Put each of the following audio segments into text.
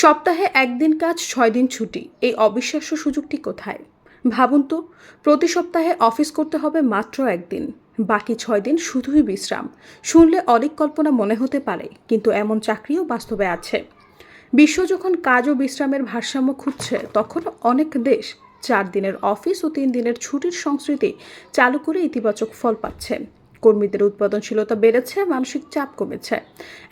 সপ্তাহে একদিন কাজ ছয় দিন ছুটি। এই অবিশ্বাস্য সুযোগটি কোথায়? ভাবুন তো, প্রতি সপ্তাহে অফিস করতে হবে মাত্র একদিন। বাকি ছয় দিন শুধুই বিশ্রাম। শুনলে অনেক কল্পনা মনে হতে পারে, কিন্তু এমন চাকরিও বাস্তবে আছে। বিশ্ব যখন কাজ ও বিশ্রামের ভারসাম্য খুঁজছে, তখন অনেক দেশ চার দিনের অফিস ও তিন দিনের ছুটির সংস্কৃতি চালু করে ইতিবাচক ফল পাচ্ছে। কর্মীদের উৎপাদনশীলতা বেড়েছে, মানসিক চাপ কমেছে।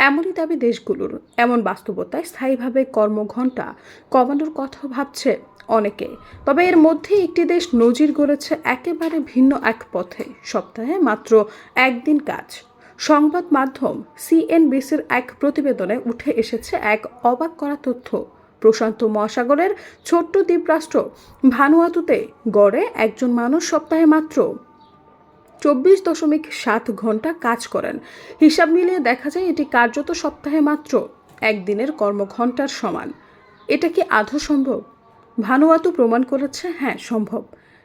এমনই দাবি দেশগুলোর। এমন বাস্তবতায় স্থায়ীভাবে কর্মঘণ্টা কমানোর কথা ভাবছে অনেকে। তবে এর মধ্যে একটি দেশ নজির গড়েছে একেবারে ভিন্ন এক পথে। সপ্তাহে মাত্র একদিন কাজ। সংবাদ মাধ্যম সিএনবিসির এক প্রতিবেদনে উঠে এসেছে এক অবাক করা তথ্য। প্রশান্ত মহাসাগরের ছোট্ট দ্বীপরাষ্ট্র ভানুয়াতুতে গড়ে একজন মানুষ সপ্তাহে মাত্র চব্বিশ দশমিক সাত ঘণ্টা কাজ করেন। হিসাব মিলিয়ে দেখা যায় এটি কার্যত সপ্তাহে মাত্র একদিনের কর্মঘণ্টার সমান। এটা কি আধো সম্ভব? ভানুয়াতু প্রমাণ করেছে হ্যাঁ সম্ভব।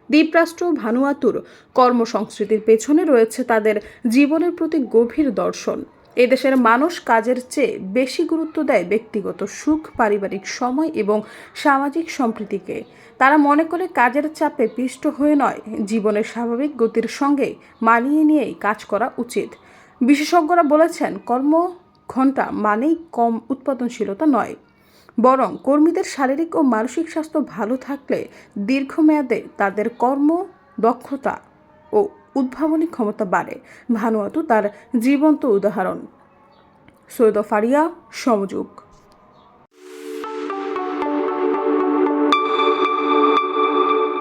দ্বীপরাষ্ট্র ভানুয়াতুর কর্মসংস্কৃতির পেছনে রয়েছে তাদের জীবনের প্রতি গভীর দর্শন। এদেশের মানুষ কাজের চেয়ে বেশি গুরুত্ব দেয় ব্যক্তিগত সুখ, পারিবারিক সময় এবং সামাজিক সম্প্রীতিকে। তারা মনে করে কাজের চাপে পিষ্ট হয়ে নয় জীবনের স্বাভাবিক গতির সঙ্গে মানিয়ে নিয়েই কাজ করা উচিত। বিশেষজ্ঞরা বলেছেন, কর্ম ঘণ্টা মানেই কম উৎপাদনশীলতা নয়। বরং কর্মীদের শারীরিক ও মানসিক স্বাস্থ্য ভালো থাকলে দীর্ঘমেয়াদে তাদের কর্ম, দক্ষতা ও উদ্ভাবনী ক্ষমতা বাড়ে। ভানুয়াতু তার জীবন্ত উদাহরণ। সৈয়দ ফারিয়া সমযোগ।